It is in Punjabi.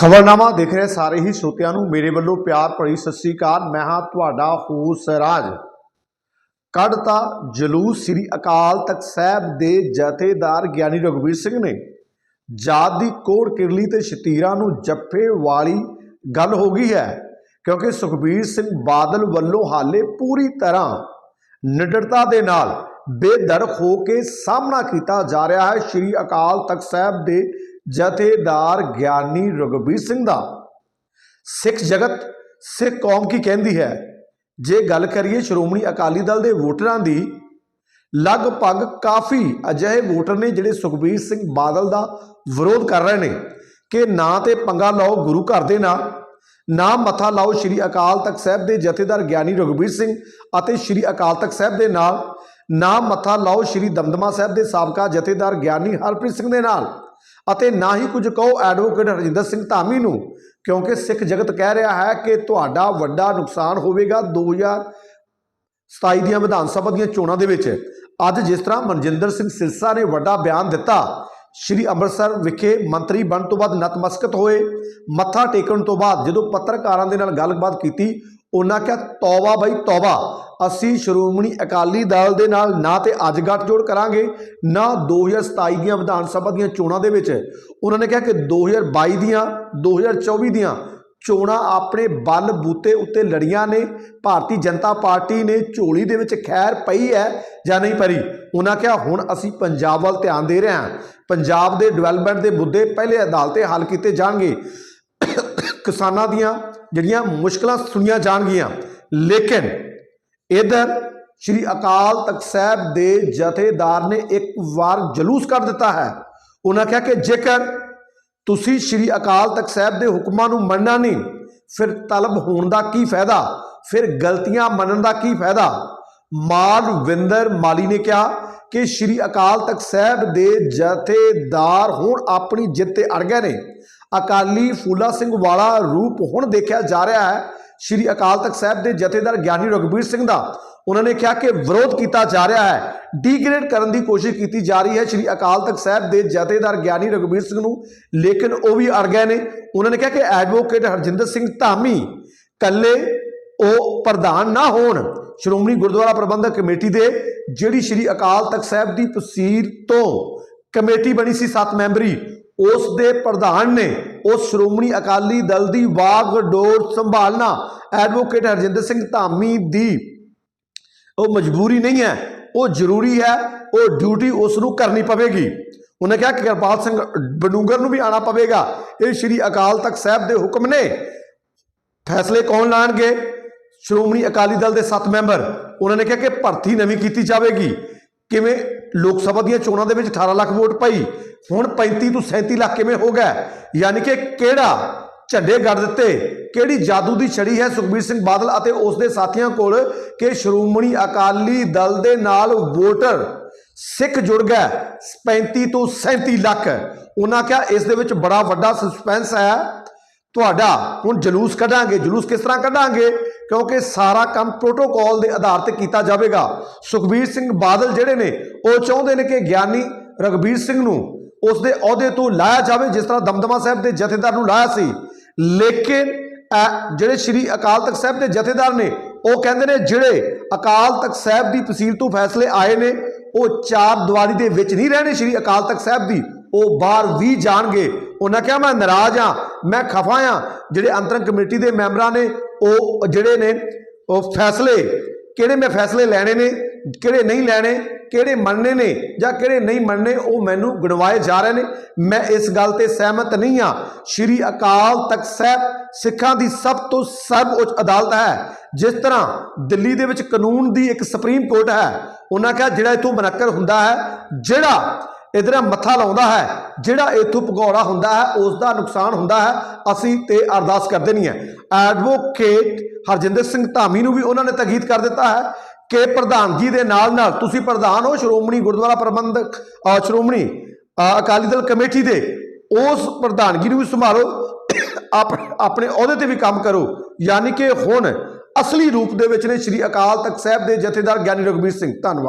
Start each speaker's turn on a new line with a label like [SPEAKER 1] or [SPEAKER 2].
[SPEAKER 1] ਖਬਰਨਾਮਾ ਦੇਖ ਰਹੇ ਸਾਰੇ ਹੀ ਸਰੋਤਿਆਂ ਨੂੰ। ਮੇਰੇ ਵੱਲੋਂ ਪਿਆਰ ਭਰੀ ਸਤਿ ਸ੍ਰੀ ਅਕਾਲ। ਮੈਂ ਹਾਂ ਤੁਹਾਡਾ ਹੋਸ ਰਾਜ। ਕੱਢਤਾ ਜਲੂਸ ਸ੍ਰੀ ਅਕਾਲ ਤਖਤ ਸਾਹਿਬ ਦੇ ਜਥੇਦਾਰ ਗਿਆਨੀ ਰਘਵੀਰ ਸਿੰਘ ਨੇ ਜਾਤ ਦੀ ਕੋੜ ਕਿਰਲੀ ਤੇ ਸ਼ਤੀਰਾਂ ਨੂੰ ਜੱਫੇ ਵਾਲੀ ਗੱਲ ਹੋ ਗਈ ਹੈ, ਕਿਉਂਕਿ ਸੁਖਬੀਰ ਸਿੰਘ ਬਾਦਲ ਵੱਲੋਂ ਹਾਲੇ ਪੂਰੀ ਤਰ੍ਹਾਂ ਨਿਡਰਤਾ ਦੇ ਨਾਲ ਬੇਦਰਕ ਹੋ ਕੇ ਸਾਹਮਣਾ ਕੀਤਾ ਜਾ ਰਿਹਾ ਹੈ। ਸ੍ਰੀ ਅਕਾਲ ਤਖਤ ਸਾਹਿਬ ਦੇ ਜਥੇਦਾਰ ਗਿਆਨੀ ਰਘਬੀਰ ਸਿੰਘ ਦਾ। ਸਿੱਖ ਜਗਤ, ਸਿੱਖ ਕੌਮ ਕੀ ਕਹਿੰਦੀ ਹੈ? ਜੇ ਗੱਲ ਕਰੀਏ ਸ਼੍ਰੋਮਣੀ ਅਕਾਲੀ ਦਲ ਦੇ ਵੋਟਰਾਂ ਦੀ, ਲਗਭਗ ਕਾਫੀ ਅਜਿਹੇ ਵੋਟਰ ਨੇ ਜਿਹੜੇ ਸੁਖਬੀਰ ਸਿੰਘ ਬਾਦਲ ਦਾ ਵਿਰੋਧ ਕਰ ਰਹੇ ਨੇ ਕਿ ਨਾ ਤੇ ਪੰਗਾ ਲਾਓ ਗੁਰੂ ਘਰ ਦੇ ਨਾਲ, ਨਾ ਮੱਥਾ ਲਾਓ ਸ਼੍ਰੀ ਅਕਾਲ ਤਖਤ ਸਾਹਿਬ ਦੇ ਜਥੇਦਾਰ ਗਿਆਨੀ ਰਘਬੀਰ ਸਿੰਘ ਅਤੇ ਸ਼੍ਰੀ ਅਕਾਲ ਤਖਤ ਸਾਹਿਬ ਦੇ ਨਾਲ, ਨਾ ਮੱਥਾ ਲਾਓ ਸ਼੍ਰੀ ਦਮਦਮਾ ਸਾਹਿਬ ਦੇ ਸਾਬਕਾ ਜਥੇਦਾਰ ਗਿਆਨੀ ਹਰਪ੍ਰੀਤ ਸਿੰਘ ਦੇ ਨਾਲ। ਅਤੇ ਨਾ ਹੀ ਕੁਝ ਕਹੋ ਐਡਵੋਕੇਟ ਹਰਜਿੰਦਰ ਸਿੰਘ ਧਾਮੀ ਨੂੰ, ਕਿਉਂਕਿ ਸਿੱਖ ਜਗਤ ਕਹਿ ਰਿਹਾ ਹੈ ਕਿ ਤੁਹਾਡਾ ਵੱਡਾ ਨੁਕਸਾਨ ਹੋਵੇਗਾ 2027 ਦੀਆਂ ਵਿਧਾਨ ਸਭਾ ਦੀਆਂ ਚੋਣਾਂ ਦੇ ਵਿੱਚ। ਅੱਜ ਜਿਸ ਤਰ੍ਹਾਂ ਮਨਜਿੰਦਰ ਸਿੰਘ ਸਿਰਸਾ ਨੇ ਵੱਡਾ ਬਿਆਨ ਦਿੱਤਾ, ਸ਼੍ਰੀ ਅੰਮ੍ਰਿਤਸਰ ਵਿਖੇ ਮੰਤਰੀ ਬਣ ਤੋਂ ਬਾਅਦ ਨਤਮਸਕਤ ਹੋਏ। ਮੱਥਾ ਟੇਕਣ ਤੋਂ ਬਾਅਦ ਜਦੋਂ ਪੱਤਰਕਾਰਾਂ ਦੇ ਨਾਲ ਗੱਲਬਾਤ ਕੀਤੀ, ਉਹਨਾਂ ਕਿਹਾ, ਤੌਬਾ ਬਾਈ ਤੌਬਾ। ਅਸੀਂ ਸ਼੍ਰੋਮਣੀ ਅਕਾਲੀ ਦਲ ਦੇ ਨਾਲ ਨਾ ਤੇ ਅੱਜ ਗੱਠਜੋੜ ਕਰਾਂਗੇ, ਨਾ 2027 ਦੀਆਂ ਵਿਧਾਨ ਸਭਾ ਦੀਆਂ ਚੋਣਾਂ ਦੇ ਵਿੱਚ। ਉਹਨਾਂ ਨੇ ਕਿਹਾ ਕਿ 2022 ਦੀਆਂ 2024 ਦੀਆਂ ਚੋਣਾਂ ਆਪਣੇ ਬਲ ਬੂਤੇ ਉੱਤੇ ਲੜੀਆਂ ਨੇ, ਭਾਰਤੀ ਜਨਤਾ ਪਾਰਟੀ ਨੇ ਝੋਲੀ ਦੇ ਵਿੱਚ ਖੈਰ ਪਈ ਹੈ ਜਾਂ ਨਹੀਂ ਪਈ? ਉਹਨਾਂ ਕਿਹਾ, ਹੁਣ ਅਸੀਂ ਪੰਜਾਬ ਵੱਲ ਧਿਆਨ ਦੇ ਰਹੇ ਹਾਂ। ਪੰਜਾਬ ਦੇ ਡਿਵੈਲਪਮੈਂਟ ਦੇ ਮੁੱਦੇ ਪਹਿਲੇ ਅਦਾਲਤੇ ਹੱਲ ਕੀਤੇ ਜਾਣਗੇ। ਕਿਸਾਨਾਂ ਦੀਆਂ ਜਿਹੜੀਆਂ ਮੁਸ਼ਕਲਾਂ ਸੁਣੀਆਂ ਜਾਣਗੀਆਂ, ਲੇਕਿਨ ਇਧਰ ਸ਼੍ਰੀ ਅਕਾਲ ਤਖਤ ਸਾਹਿਬ ਦੇ ਜਥੇਦਾਰ ਨੇ ਇੱਕ ਵਾਰ ਜਲੂਸ ਕਰ ਦਿੱਤਾ ਹੈ। ਉਹਨਾਂ ਕਿਹਾ ਕਿ ਜੇਕਰ ਤੁਸੀਂ ਸ਼੍ਰੀ ਅਕਾਲ ਤਖਤ ਸਾਹਿਬ ਦੇ ਹੁਕਮਾਂ ਨੂੰ ਮੰਨਣਾ ਨਹੀਂ, ਫਿਰ ਤਲਬ ਹੋਣ ਦਾ ਕੀ ਫਾਇਦਾ? ਫਿਰ ਗਲਤੀਆਂ ਮੰਨਣ ਦਾ ਕੀ ਫਾਇਦਾ? ਮਾਲਵਿੰਦਰ ਮਾਲੀ ਨੇ ਕਿਹਾ ਕਿ ਸ਼੍ਰੀ ਅਕਾਲ ਤਖਤ ਸਾਹਿਬ ਦੇ ਜਥੇਦਾਰ ਹੁਣ ਆਪਣੀ ਜਿੱਤ ਤੇ ਅੜ ਗਏ ਨੇ। ਅਕਾਲੀ ਫੂਲਾ ਸਿੰਘ ਵਾਲਾ ਰੂਪ ਹੁਣ ਦੇਖਿਆ ਜਾ ਰਿਹਾ ਹੈ ਸ਼੍ਰੀ ਅਕਾਲ ਤਖਤ ਸਾਹਿਬ ਦੇ ਜਥੇਦਾਰ ਗਿਆਨੀ ਰਘਬੀਰ ਸਿੰਘ ਦਾ, ਉਹਨਾਂ ਨੇ ਕਿਹਾ ਕਿ ਵਿਰੋਧ ਕੀਤਾ ਜਾ ਰਿਹਾ ਹੈ ਡੀਗ੍ਰੇਡ ਕਰਨ ਦੀ ਕੋਸ਼ਿਸ਼ ਕੀਤੀ ਜਾ ਰਹੀ ਹੈ ਸ਼੍ਰੀ ਅਕਾਲ ਤਖਤ ਸਾਹਿਬ ਦੇ ਜਥੇਦਾਰ ਗਿਆਨੀ ਰਘਬੀਰ ਸਿੰਘ ਨੂੰ, ਲੇਕਿਨ ਉਹ ਵੀ ਅੜ ਗਏ ਨੇ। ਉਹਨਾਂ ਨੇ ਕਿਹਾ ਕਿ ਐਡਵੋਕੇਟ ਹਰਜਿੰਦਰ ਸਿੰਘ ਧਾਮੀ ਕੱਲੇ ਉਹ ਪ੍ਰਧਾਨ ਨਾ ਹੋਣ। ਸ਼੍ਰੋਮਣੀ ਗੁਰਦੁਆਰਾ ਪ੍ਰਬੰਧਕ ਕਮੇਟੀ ਦੇ, ਜਿਹੜੀ ਸ਼੍ਰੀ ਅਕਾਲ ਤਖਤ ਸਾਹਿਬ ਦੀ ਤਸਵੀਰ ਤੋਂ ਕਮੇਟੀ ਬਣੀ ਸੀ 7 ਮੈਂਬਰੀ ਉਸ ਦੇ ਪ੍ਰਧਾਨ ਨੇ ਉਸ ਸ਼੍ਰੋਮਣੀ ਅਕਾਲੀ ਦਲ ਦੀ ਵਾਗਡੋਰ ਸੰਭਾਲਣਾ ਐਡਵੋਕੇਟ ਹਰਜਿੰਦਰ ਸਿੰਘ ਧਾਮੀ ਦੀ। ਉਹ ਮਜਬੂਰੀ ਨਹੀਂ ਹੈ, ਉਹ ਜ਼ਰੂਰੀ ਹੈ, ਉਹ ਡਿਊਟੀ ਉਸ ਨੂੰ ਕਰਨੀ ਪਵੇਗੀ। ਉਹਨੇ ਕਿਹਾ ਕਿ ਕਿਰਪਾਲ ਸਿੰਘ ਬਨੂੰਗਰ ਨੂੰ ਵੀ ਆਣਾ ਪਵੇਗਾ। ਇਹ ਸ਼੍ਰੀ ਅਕਾਲ ਤਖਤ ਸਾਹਿਬ ਦੇ ਹੁਕਮ ਨੇ। ਫੈਸਲੇ ਕੌਣ ਲਾਣਗੇ? ਸ਼੍ਰੋਮਣੀ ਅਕਾਲੀ ਦਲ ਦੇ 7 ਮੈਂਬਰ। ਉਹਨਾਂ ਨੇ ਕਿਹਾ ਕਿ ਭਰਤੀ ਨਵੀਂ ਕੀਤੀ ਜਾਵੇਗੀ। ਕਿਵੇਂ ਲੋਕ ਸਭਾ ਦੀਆਂ ਚੋਣਾਂ ਦੇ ਵਿੱਚ 18 ਲੱਖ ਵੋਟ ਪਈ। ਹੁਣ 35 ਤੋਂ 37 ਲੱਖ ਕਿਵੇਂ ਹੋ ਗਿਆ? ਯਾਨੀ ਕਿ ਕਿਹੜਾ ਝੰਡੇ ਗੱਡ ਦਿੱਤੇ? ਕਿਹੜੀ ਜਾਦੂ ਦੀ ਛੜੀ ਹੈ ਸੁਖਬੀਰ ਸਿੰਘ ਬਾਦਲ ਅਤੇ ਉਸ ਦੇ ਸਾਥੀਆਂ ਕੋਲ ਕਿ ਸ਼੍ਰੋਮਣੀ ਅਕਾਲੀ ਦਲ ਦੇ ਨਾਲ ਵੋਟਰ ਸਿੱਖ ਜੁੜ ਗਏ? 35 ਤੋਂ 37 ਲੱਖ। ਉਹਨਾਂ ਕਿਹਾ ਇਸ ਦੇ ਵਿੱਚ ਬੜਾ ਵੱਡਾ ਸਸਪੈਂਸ ਹੈ। ਤੁਹਾਡਾ ਹੁਣ ਜਲੂਸ ਕੱਢਾਂਗੇ। ਜਲੂਸ ਕਿਸ ਤਰ੍ਹਾਂ ਕੱਢਾਂਗੇ? ਕਿਉਂਕਿ ਸਾਰਾ ਕੰਮ ਪ੍ਰੋਟੋਕਾਲ ਦੇ ਆਧਾਰ ਤੇ ਕੀਤਾ ਜਾਵੇਗਾ। ਸੁਖਬੀਰ ਸਿੰਘ ਬਾਦਲ ਜਿਹੜੇ ਨੇ, ਉਹ ਚਾਹੁੰਦੇ ਨੇ ਕਿ ਗਿਆਨੀ ਰਗਬੀਰ ਸਿੰਘ ਨੂੰ ਉਸ ਦੇ ਅਹੁਦੇ ਤੋਂ ਲਾਇਆ ਜਾਵੇ, ਜਿਸ ਤਰ੍ਹਾਂ ਦਮਦਮਾ ਸਾਹਿਬ ਦੇ ਜਥੇਦਾਰ ਨੂੰ ਲਾਇਆ ਸੀ। ਲੇਕਿਨ ਜਿਹੜੇ ਸ਼੍ਰੀ ਅਕਾਲ ਤਖਤ ਸਾਹਿਬ ਦੇ ਜਥੇਦਾਰ ਨੇ, ਉਹ ਕਹਿੰਦੇ ਨੇ, ਜਿਹੜੇ ਅਕਾਲ ਤਖਤ ਸਾਹਿਬ ਦੀ ਤਸੀਲ ਤੋਂ ਫੈਸਲੇ ਆਏ ਨੇ, ਉਹ ਚਾਰ ਦੀਵਾਰੀ ਦੇ ਵਿੱਚ ਨਹੀਂ ਰਹਿਣੇ ਸ਼੍ਰੀ ਅਕਾਲ ਤਖਤ ਸਾਹਿਬ ਦੀ, ਉਹ ਬਾਹਰ ਵੀ ਜਾਣਗੇ। ਉਹਨਾਂ ਕਿਹਾ, ਮੈਂ ਨਾਰਾਜ਼ ਆ ਮੈਂ ਖਫਾ ਆ ਜਿਹੜੇ ਅੰਤਰੰਗ ਕਮੇਟੀ ਦੇ ਮੈਂਬਰਾਂ ਨੇ ਉਹ ਜਿਹੜੇ ਨੇ, ਉਹ ਫੈਸਲੇ, ਕਿਹੜੇ ਮੈਂ ਫੈਸਲੇ ਲੈਣੇ ਨੇ, ਕਿਹੜੇ ਨਹੀਂ ਲੈਣੇ, ਕਿਹੜੇ ਮੰਨਣੇ ਨੇ ਜਾਂ ਕਿਹੜੇ ਨਹੀਂ ਮੰਨਣੇ, ਉਹ ਮੈਨੂੰ ਗਣਵਾਏ ਜਾ ਰਹੇ ਨੇ। ਮੈਂ ਇਸ ਗੱਲ ਤੇ ਸਹਿਮਤ ਨਹੀਂ ਆ ਸ਼੍ਰੀ ਅਕਾਲ ਤਖਤ ਸਾਹਿਬ ਸਿੱਖਾਂ ਦੀ ਸਭ ਤੋਂ ਸਰਵਉੱਚ ਅਦਾਲਤ ਹੈ, ਜਿਸ ਤਰ੍ਹਾਂ ਦਿੱਲੀ ਦੇ ਵਿੱਚ ਕਾਨੂੰਨ ਦੀ ਇੱਕ ਸੁਪਰੀਮ ਕੋਰਟ ਹੈ। ਉਹਨਾਂ ਕਿਹਾ ਜਿਹੜਾ ਇਥੋਂ ਮੁਨੱਕਰ ਹੁੰਦਾ ਹੈ, ਜਿਹੜਾ ਇਧਰ ਮੱਥਾ ਲਾਉਂਦਾ ਹੈ। ਜਿਹੜਾ ਇਥੋਂ ਭਗੌੜਾ ਹੁੰਦਾ ਹੈ ਉਸ ਦਾ ਨੁਕਸਾਨ ਹੁੰਦਾ ਹੈ। ਅਸੀਂ ਤੇ ਅਰਦਾਸ ਕਰਦੇ ਨਹੀਂ ਹੈ। ਐਡਵੋਕੇਟ ਹਰਜਿੰਦਰ ਸਿੰਘ ਧਾਮੀ ਨੂੰ ਵੀ ਉਹਨਾਂ ਨੇ ਤਗੀਦ ਕਰ ਦਿੱਤਾ ਹੈ ਕਿ ਪ੍ਰਧਾਨਗੀ ਦੇ ਨਾਲ ਨਾਲ ਤੁਸੀਂ ਪ੍ਰਧਾਨ ਹੋ, ਸ਼੍ਰੋਮਣੀ ਗੁਰਦੁਆਰਾ ਪ੍ਰਬੰਧਕ ਸ਼੍ਰੋਮਣੀ ਅਕਾਲੀ ਦਲ ਕਮੇਟੀ ਦੇ, ਉਸ ਪ੍ਰਧਾਨਗੀ ਨੂੰ ਵੀ ਸੰਭਾਲੋ। ਆਪਣੇ ਅਹੁਦੇ ਤੇ ਵੀ ਕੰਮ ਕਰੋ। ਯਾਨੀ ਕਿ ਹੁਣ ਅਸਲੀ ਰੂਪ ਦੇ ਵਿੱਚ ਨੇ ਸ਼੍ਰੀ ਅਕਾਲ ਤਖਤ ਸਾਹਿਬ ਦੇ ਜਥੇਦਾਰ ਗਿਆਨੀ ਰਘਬੀਰ ਸਿੰਘ। ਧੰਨਵਾਦ।